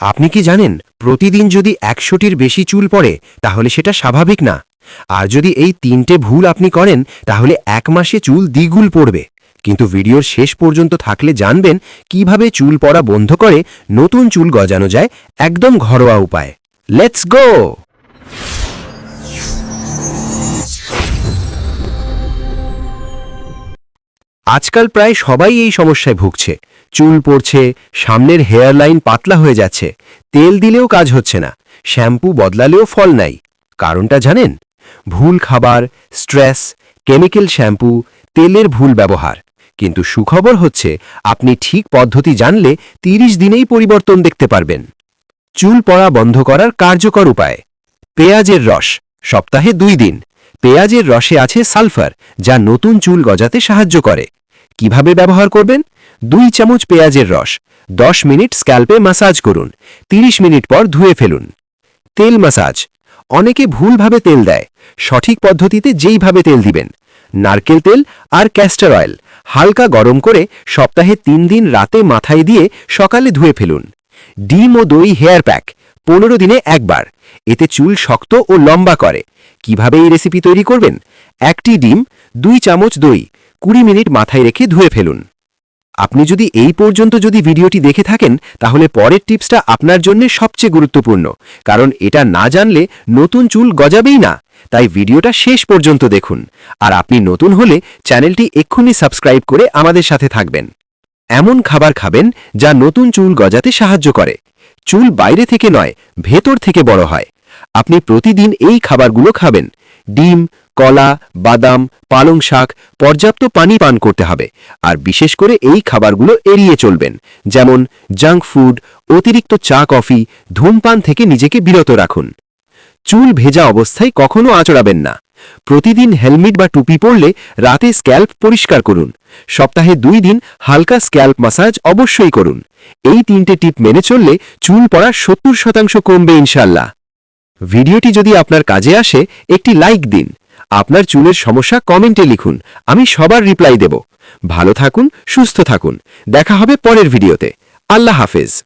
আপনি কি জানেন, প্রতিদিন যদি একশোটির বেশি চুল পড়ে, তাহলে সেটা স্বাভাবিক না। আর যদি এই তিনটে ভুল আপনি করেন, তাহলে এক মাসে চুল দ্বিগুল পড়বে। কিন্তু ভিডিওর শেষ পর্যন্ত থাকলে জানবেন কীভাবে চুল পড়া বন্ধ করে নতুন চুল গজানো যায় একদম ঘরোয়া উপায়। লেটস গো আজকাল প্রায় সবাই এই সমস্যায় ভুগছে। চুল পড়ছে, সামনের হেয়ার লাইন পাতলা হয়ে যাচ্ছে, তেল দিলেও কাজ হচ্ছে না, শ্যাম্পু বদলালেও ফল নাই। কারণটা জানেন? ভুল খাবার, স্ট্রেস, কেমিক্যাল শ্যাম্পু, তেলের ভুল ব্যবহার। কিন্তু সুখবর হচ্ছে, আপনি ঠিক পদ্ধতি জানলে ৩০ দিনেই পরিবর্তন দেখতে পারবেন। চুল পড়া বন্ধ করার কার্যকর উপায়। পেঁয়াজের রস, সপ্তাহে দুই দিন। পেঁয়াজের রসে আছে সালফার, যা নতুন চুল গজাতে সাহায্য করে। কীভাবে ব্যবহার করবেন? দুই চামচ পেঁয়াজের রস 10 মিনিট স্ক্যাল্পে মাসাজ করুন 30 মিনিট পর ধুয়ে ফেলুন। তেল মাসাজ, অনেকে ভুলভাবে তেল দেয়, সঠিক পদ্ধতিতে যেইভাবে তেল দিবেন, নারকেল তেল আর ক্যাস্টার অয়েল, হালকা গরম করে সপ্তাহে তিন দিন রাতে মাথায় দিয়ে সকালে ধুয়ে ফেলুন। ডিম ও দই হেয়ার প্যাক, পনেরো দিনে একবার, এতে চুল শক্ত ও লম্বা করে। কীভাবে এই রেসিপি তৈরি করবেন? একটি ডিম, দুই চামচ দই কুড়ি মিনিট মাথায় রেখে ধুয়ে ফেলুন। আপনি যদি এই পর্যন্ত যদি ভিডিওটি দেখে থাকেন, তাহলে পরের টিপসটা আপনার জন্য সবচেয়ে গুরুত্বপূর্ণ। কারণ এটা না জানলে নতুন চুল গজাবেই না। তাই ভিডিওটা শেষ পর্যন্ত দেখুন। আর আপনি নতুন হলে চ্যানেলটি এক্ষুনি সাবস্ক্রাইব করে আমাদের সাথে থাকবেন। এমন খাবার খাবেন যা নতুন চুল গজাতে সাহায্য করে। চুল বাইরে থেকে নয়, ভেতর থেকে বড় হয়। আপনি প্রতিদিন এই খাবারগুলো খাবেন। ডিম কলা, বাদাম, পালং শাক, পর্যাপ্ত পানি পান করতে হবে। আর বিশেষ করে এই খাবারগুলো এড়িয়ে চলবেন। যেমন জাঙ্ক ফুড, অতিরিক্ত চা কফি, ধূমপান থেকে নিজেকে বিরত রাখুন। চুল ভেজা অবস্থায় কখনো আঁচড়াবেন না। প্রতিদিন হেলমেট বা টুপি পরলে রাতে স্ক্যাল্প পরিষ্কার করুন। সপ্তাহে দুই দিন হালকা স্ক্যাল্প মাসাজ অবশ্যই করুন। এই তিনটে টিপ মেনে চললে চুল পড়া সত্তর শতাংশ কমবে ইনশাল্লাহ ভিডিওটি যদি আপনার কাজে আসে, একটি লাইক দিন। আপনার চুলের সমস্যা কমেন্টে লিখুন। আমি সবার রিপ্লাই দেব। ভালো থাকুন, সুস্থ থাকুন। দেখা হবে পরের ভিডিওতে। আল্লাহ হাফেজ।